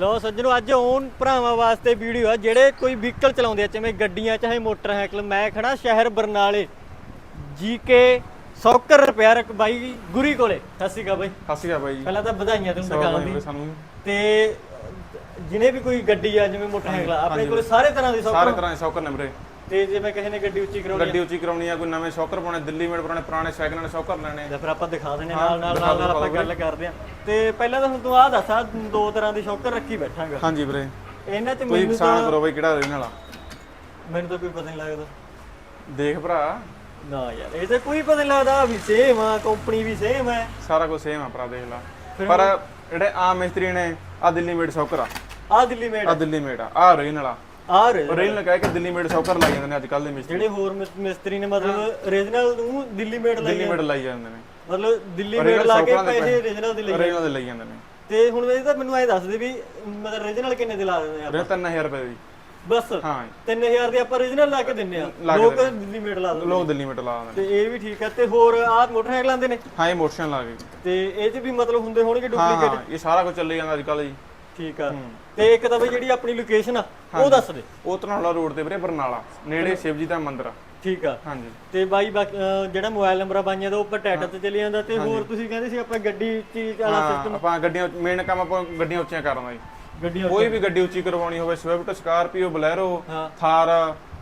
ਲੋ ਸੱਜਣੋ ਅੱਜ ਓਨ ਭਰਾਵਾਂ ਵਾਸਤੇ ਵੀਡੀਓ ਆ ਜਿਹੜੇ ਕੋਈ ਵਹੀਕਲ ਚਲਾਉਂਦੇ ਆ ਜਿਵੇਂ ਗੱਡੀਆਂ ਚਾਹੇ ਮੋਟਰਸਾਈਕਲ ਮੈਂ ਖੜਾ ਸ਼ਹਿਰ ਬਰਨਾਲੇ GK shocker repair by Guri ਕੋਲੇ। ਸਤਿ ਸ਼੍ਰੀ ਅਕਾਲ ਬਾਈ। ਸਤਿ ਸ਼੍ਰੀ ਅਕਾਲ ਬਾਈ। ਜੀ ਪਹਿਲਾਂ ਤਾਂ ਵਧਾਈਆਂ ਤੁਹਾਨੂੰ ਦੁਕਾਨ ਦੀ ਤੇ ਜਿਹਨੇ ਵੀ ਕੋਈ ਗੱਡੀ ਆ ਜਿਵੇਂ ਮੋਟਰਸਾਈਕਲ ਆਪਣੇ ਕੋਲੇ ਸਾਰੇ ਤਰ੍ਹਾਂ ਦੇ ਸਾਰੇ ਸੌਕਰ ਤਰ੍ਹਾਂ ਦੇ ਸ਼ੌਕਰ ਨੇ ਵੀਰੇ। ਤੇ ਜਿਵੇਂ ਕਿਸੇ ਨੇ ਗੱਡੀ ਉੱਚੀ ਕਰਾਉਣੀ ਗੱਡੀ ਉੱਚੀ ਕਰਾਉਣੀ ਆ ਕੋਈ ਨਵੇਂ ਸ਼ੌਕਰ ਪਾਉਣੇ ਦਿੱਲੀ ਮੇਡ ਪੁਰਾਣੇ ਪੁਰਾਣੇ ਸਾਈਕਲਾਂ ਦੇ ਸ਼ੌਕਰ ਲੈਣੇ। ਜਾਂ ਫਿਰ ਆਪਾਂ ਦਿਖਾ ਹਾਂ, ਨਾਲ ਨਾਲ ਨਾਲ ਆਪਾਂ ਗੱਲ ਕਰਦੇ ਆ ਤੇ ਪਹਿਲਾਂ ਤਾਂ ਹੁਣ ਤੂੰ ਆਹ ਦੱਸ ਆ ਦੋ ਤਰ੍ਹਾਂ ਦੇ ਸ਼ੌਕਰ ਰੱਖੀ ਬੈਠਾਂਗਾ। ਹਾਂਜੀ ਵੀਰੇ। ਇਹਨਾਂ ਚ ਮੈਨੂੰ ਪਛਾਣ ਤਾਂ ਕਰੋ ਬਈ ਕਿਹੜਾ ਰਹਿਣ ਵਾਲਾ? ਮੈਨੂੰ ਤਾਂ ਕੋਈ ਪਤਾ ਨਹੀਂ ਲੱਗਦਾ। ਦੇਖ ਭਰਾ। ਨਾ ਯਾਰ ਇਹ ਤਾਂ ਕੋਈ ਪਤਾ ਨਹੀਂ ਲੱਗਦਾ ਵੀ ਸੇਮ ਆ ਕੰਪਨੀ ਵੀ ਸੇਮ ਹੈ ਸਾਰਾ ਕੁਝ ਸੇਮ ਆ ਭਰਾ ਦੇਖ ਲਾ। ਪਰ ਜਿਹੜੇ ਆਮ ਮਿਸਤਰੀ ਨੇ ਆ ਦਿੱਲੀ ਮੇਡ ਸ਼ੌਕਰ ਆ। ਆ ਦਿੱਲੀ ਮੇਡ ਆ। ਦਿੱਲੀ ਮੇਡ ਆ ਆ ਰਹਿਣ ਵਾਲਾ। ਆ ਰੇ ਰਹਿਣ ਕਹਿ ਕੇ ਦਿੱਲੀ ਮੇਡ ਸ਼ੌਕਰ ਲਾਈ ਜਾਂਦੇ ਨੇ ਅੱਜ ਕੱਲ ਦੇ ਮਿਸਤਰੀ। ਜਿਹੜੇ ਹੋਰ ਮਿਸ- ਮਿਸਤਰੀ ਨੇ ਮਤਲਬ ਰੀਜਨਲ ਨੂੰ ਦਿੱਲੀ ਮੇਡ ਲਈ ਦਿੱਲੀ ਮੇਡ ਲਾਈ ਜਾਂਦੇ ਨੇ। ਮਤਲਬ ਦਿੱਲੀ ਮੇਡ ਲਾ ਕੇ ਪੈਸੇ ਰੀਜਨਲ ਦੇ ਲਈ ਰਹਿਣ ਦੇ ਲਈ ਜਾਂਦੇ ਨੇ। ਤੇ ਹੁਣ ਇਹ ਤਾਂ ਮੈਨੂੰ ਐ ਦੱਸ ਦੇ ਵੀ ਮਤਲਬ ਰੀਜਨਲ ਕਿੰਨੇ ਦੇ ਲਾ ਦਿੰਦੇ ਆ ਰੇ 3000 ਰੁਪਏ ਦੀ। ਬਸ ਹਾਂ। 3000 ਦੇ ਆਪਾਂ ਰੀਜਨਲ ਲਾ ਕੇ ਦਿੰਨੇ ਆ। ਲਾ ਕੇ ਲੋਕ ਦਿੱਲੀ ਮੇਡ ਲਾ ਦਿੰਦੇ ਲੋਕ ਦਿੱਲੀ ਮੇਡ ਲਾ ਦਿੰਦੇ ਨੇ। ਤੇ ਇਹ ਵੀ ਠੀਕ ਹੈ ਤੇ ਹੋਰ ਆਹ ਮੋਟਰਸਾਈਕਲ ਆਂਦੇ ਨੇ? ਹਾਂ ਇਹ ਮੋਸ਼ਨ ਲਾ ਕੇ। ਤੇ ਇਹ 'ਚ ਵੀ ਮਤਲਬ ਹੁੰਦੇ ਹੋਣਗੇ ਹਾਂ ਡੁਪਲੀਕੇਟ ਹਾਂ ਇਹ ਸਾਰਾ ਕੁਝ ਚੱਲੀ ਜਾਂਦਾ ਅੱਜ ਕੱਲ ਜੀ। ਠੀਕ ਆ। ਤੇ ਇੱਕ ਤਾਂ ਬਈ ਜਿਹੜੀ ਆਪਣੀ ਲੋਕੇਸ਼ਨ ਆ ਉਹ ਦੱਸ ਦੇ। ਉਹ ਤਰਨਾਲਾ ਰੋਡ ਤੇ ਵੀਰੇ ਬਰਨਾਲਾ ਨੇੜੇ ਸ਼ਿਵਜੀ ਦਾ ਮੰਦਿਰ ਆ। ਠੀਕ ਆ। ਹਾਂਜੀ। ਤੇ ਬਾਈ ਜਿਹੜਾ ਮੋਬਾਈਲ ਨੰਬਰ ਆ ਬਾਈਆਂ ਦਾ ਉਹ ਉੱਪਰ ਟੈਟਾ ਤੇ ਚਲੇ ਜਾਂਦਾ ਤੇ ਹੋਰ ਤੁਸੀਂ ਕਹਿੰਦੇ ਸੀ ਆਪਾਂ ਗੱਡੀ ਚੀਜ਼ ਵਾਲਾ ਹਾਂ ਆਪਾਂ ਗੱਡੀਆਂ ਮੇਨ ਕੰਮ ਆਪਾਂ ਗੱਡੀਆਂ ਉੱਚੀਆਂ ਕਰਨਾ ਜੀ। ਗੱਡੀਆਂ ਕੋਈ ਵੀ ਗੱਡੀ ਉੱਚੀ ਕਰਵਾਉਣੀ ਹੋਵੇ ਸਵਿਫਟ ਸਕਾਰਪੀਓ ਬਲੈਰੋ ਹਾਂ। ਥਾਰ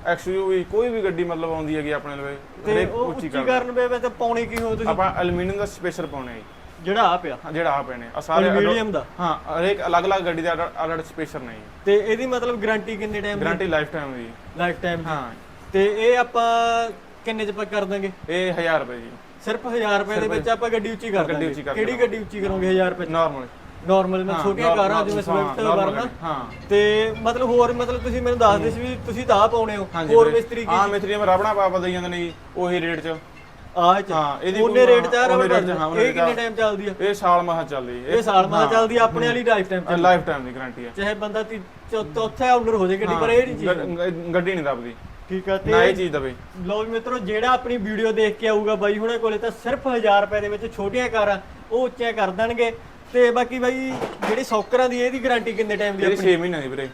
ਐਕਸਯੂਵੀ ਕੋਈ ਵੀ ਗੱਡੀ ਮਤਲਬ ਆਉਂਦੀ ਹੈਗੀ ਆਪਣੇ ਲਵੇ ਤੇ ਉੱਚੀ ਕਰਨ ਵੇ ਤੇ ਪਾਉਣੀ ਕੀ ਹੋ ਤੁਸੀਂ? ਆਪਾਂ ਐਲੂਮੀਨੀਅਮ ਦਾ ਸਪੇਸ਼ਲ ਪਾਉਣੇ ਜੀ। ਜਿਹੜਾ ਆ ਪਿਆ। ਜਿਹੜਾ ਆ ਪਏ ਨੇ। ਆ ਸਾਰੇ ਐਲੂਮੀਨੀਅਮ ਦਾ। ਹਾਂ ਹਰੇਕ ਅਲੱਗ-ਅਲੱਗ ਗੱਡੀ ਦੇ ਅਲੱਗ ਸਪੇਸ਼ਲ ਨੇ ਜੀ। ਤੇ ਇਹਦੀ ਮਤਲਬ ਗਾਰੰਟੀ ਕਿੰਨੇ ਟਾਈਮ ਗਾਰੰਟੀ ਲਾਈਫ ਟਾਈਮ ਦੀ। ਲਾਈਫ ਟਾਈਮ ਹਾਂ। ਤੇ ਇਹ ਆਪਾਂ ਕਿੰਨੇ ਚ ਪੱਕ ਕਰ ਦਾਂਗੇ? ਇਹ 1000 ਰੁਪਏ ਜੀ। ਸਿਰਫ 1000 ਰੁਪਏ ਦੇ ਵਿੱਚ ਆਪਾਂ ਗੱਡੀ ਉੱਚੀ ਕਰ ਗੱਡੀ ਦਾਂਗੇ। ਉੱਚੀ ਕਰ ਕਿਹੜੀ ਗੱਡੀ ਉੱਚੀ ਕਰੋਗੇ 1000 ਰੁਪਏ ਨਾਰਮਲ ਨਾਰਮਲ ਮੈਂ ਛੋਟੀਆਂ ਕਾਰਾਂ ਜਿਵੇਂ ਸਵਿਫਟ ਵਰਨਾ ਹਾਂ। ਤੇ ਮਤਲਬ ਹੋਰ ਮਤਲਬ ਤੁਸੀਂ ਮੈਨੂੰ ਦੱਸਦੇ ਸੀ ਵੀ ਤੁਸੀਂ ਤਾਂ ਆਹ ਪਾਉਣੇ ਹੋ। ਹੋਰ ਮਿਸਤਰੀ ਕੀ ਹਾਂ ਮਿਸਤਰੀ ਮੈਂ ਰਬੜਾ ਪਾ ਪਾ ਦੇਈ ਜਾਂਦੇ ਨੇ ਜੀ ਉਹੀ ਰੇਟ 'ਚ। ਆਹ ਚ। ਹਾਂ ਇਹਦੀ ਉਹਨੇ ਰੇਟ ਚ ਆ ਰਬੜ ਇਹ ਕਿੰਨੇ ਟਾਈਮ ਚੱਲਦੀ ਆ? ਇਹ ਸਾਲ ਮਹਾ ਚੱਲਦੀ ਇਹ ਸਾਲ ਮਾ ਚੱਲਦੀ ਆ ਆਪਣੇ ਵਾਲੀ ਲਾਈਫ ਟਾਈਮ ਇਹ ਲਾਈਫ ਟਾਈਮ ਦੀ ਗਾਰੰਟੀ ਹੈ। ਚਾਹੇ ਬੰਦਾ ਚੌਥਾ ਆਊਟਰ ਹੋ ਜਾਏ ਗੱਡੀ ਪਰ ਇਹ ਨਹੀਂ ਚੀਜ਼ ਗੱਡੀ ਨਹੀਂ ਦਬਦੀ। ਠੀਕ ਆ ਨਾ ਤੇ ਇਹ ਚੀਜ਼ ਦਵੇ ਲੋ ਵੀ ਮਿੱਤਰੋ ਜਿਹੜਾ ਆਪਣੀ ਵੀਡੀਓ ਦੇਖ ਕੇ ਆਊਗਾ ਬਾਈ ਹੁਣੇ ਕੋਲੇ ਤਾਂ ਸਿਰਫ 1000 ਰੁਪਏ ਦੇ ਵਿੱਚ ਛੋਟੀਆਂ ਕਾਰਾਂ ਉਹ ਉੱਚੀਆਂ ਕਰ ਦੇਣਗੇ। ਤੇ ਬਾਕੀ ਬਾਈ ਜਿਹੜੀ ਸੌਕਰਾਂ ਦੀ ਇਹਦੀ ਗਾਰੰਟੀ ਕਿੰਨੇ ਟਾਈਮ ਦੀ ਆ? ਇਹਦੀ 6 ਮਹੀਨਿਆਂ ਦੀ ਵੀਰੇ।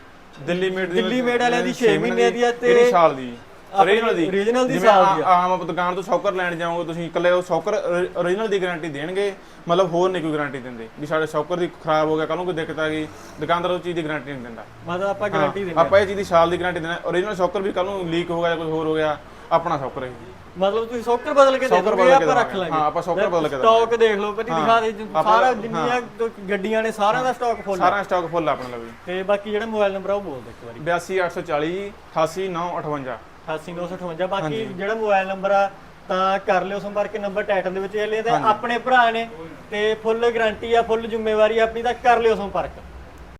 ਦਿੱਲੀ ਮੇਡ ਦੀ ਦਿੱਲੀ ਮੇਡ ਵਾਲਿਆਂ ਦੀ ਛੇ ਮਹੀਨਿਆਂ ਦੀ। ਆ ਤੇ ਸਾਲ ਦੀ। ਓਰੀਜਨਲ ਦੀ। original ਦੀ ਸਾਲ ਦੀ ਆਮ ਆਪਾਂ ਦੁਕਾਨ ਤੋਂ ਸੌਕਰ ਲੈਣ ਜਾਓਗੇ ਤੁਸੀਂ ਇਕੱਲੇ ਉਹ ਸੌਕਰ ਓਰੀਜਨਲ ਦੀ ਗਾਰੰਟੀ ਦੇਣਗੇ ਮਤਲਬ ਹੋਰ ਨਹੀਂ ਕੋਈ ਗਾਰੰਟੀ ਦਿੰਦੇ ਵੀ ਸਾਡੇ ਸੌਕਰ ਦੀ ਖਰਾਬ ਹੋ ਗਿਆ ਕੱਲ ਨੂੰ ਕੋਈ ਦਿੱਕਤ ਆ ਗਈ ਦੁਕਾਨਦਾਰ ਉਹ ਚੀਜ਼ ਦੀ ਗਾਰੰਟੀ ਨਹੀਂ ਦਿੰਦਾ। ਮਤਲਬ ਆਪਾਂ ਗਾਰੰਟੀ ਦਿੰਦੇ ਆਪਾਂ ਇਹ ਚੀਜ਼ ਦੀ ਸਾਲ ਦੀ ਗਾਰੰਟੀ ਦਿੰਦੇ ਓਰੀਜਨਲ ਸੌਕਰ ਵੀ ਕੱਲ ਨੂੰ ਲੀਕ ਹੋ ਗਿਆ ਜਾਂ ਕੁਝ ਹੋਰ ਹੋ ਗਿਆ ਆਪਣਾ ਸੌਕਰ ਹੈ ਮਤਲਬ ਤੁਸੀਂ ਸੌਕਰ ਬਦਲ ਕੇ ਦੇ ਦੋਗੇ ਆਪਾਂ ਰੱਖ। ਲਾਂਗੇ। ਹਾਂ, ਆਪਾਂ ਸੌਕਰ ਬਦਲ ਕੇ ਸਟਾਕ ਦੇਖ ਲਓ ਪਹਿਲੀ ਦਿਖਾ ਦੇ ਸਾਰਾ ਜਿੰਨੀਆਂ ਗੱਡੀਆਂ ਨੇ ਸਾਰਿਆਂ ਦਾ ਸਟਾਕ ਫੁੱਲ ਸਾਰਾ ਸਟਾਕ ਫੁੱਲ ਆਪਣੇ ਲਵੇ ਤੇ ਬਾਕੀ ਜਿਹੜਾ ਮੋਬਾਈਲ ਨੰਬਰ ਆ ਉਹ ਬੋਲ ਦੇ ਇੱਕ ਵਾਰੀ। 82840 88958 88958 ਬਾਕੀ ਜਿਹੜਾ ਮੋਬਾਈਲ ਨੰਬਰ ਆ ਤਾਂ ਕਰ ਲਿਓ ਸੰਪਰਕ ਨੰਬਰ ਟਾਈਟਲ ਦੇ ਵਿੱਚ ਇਹ ਲਿਆ ਤੇ ਆਪਣੇ ਭਰਾ ਨੇ ਤੇ ਫੁੱਲ ਗਾਰੰਟੀ ਆ ਫੁੱਲ ਜ਼ਿੰਮੇਵਾਰੀ ਆਪਣੀ ਤਾਂ ਕਰ ਲਿਓ ਸੰਪਰਕ।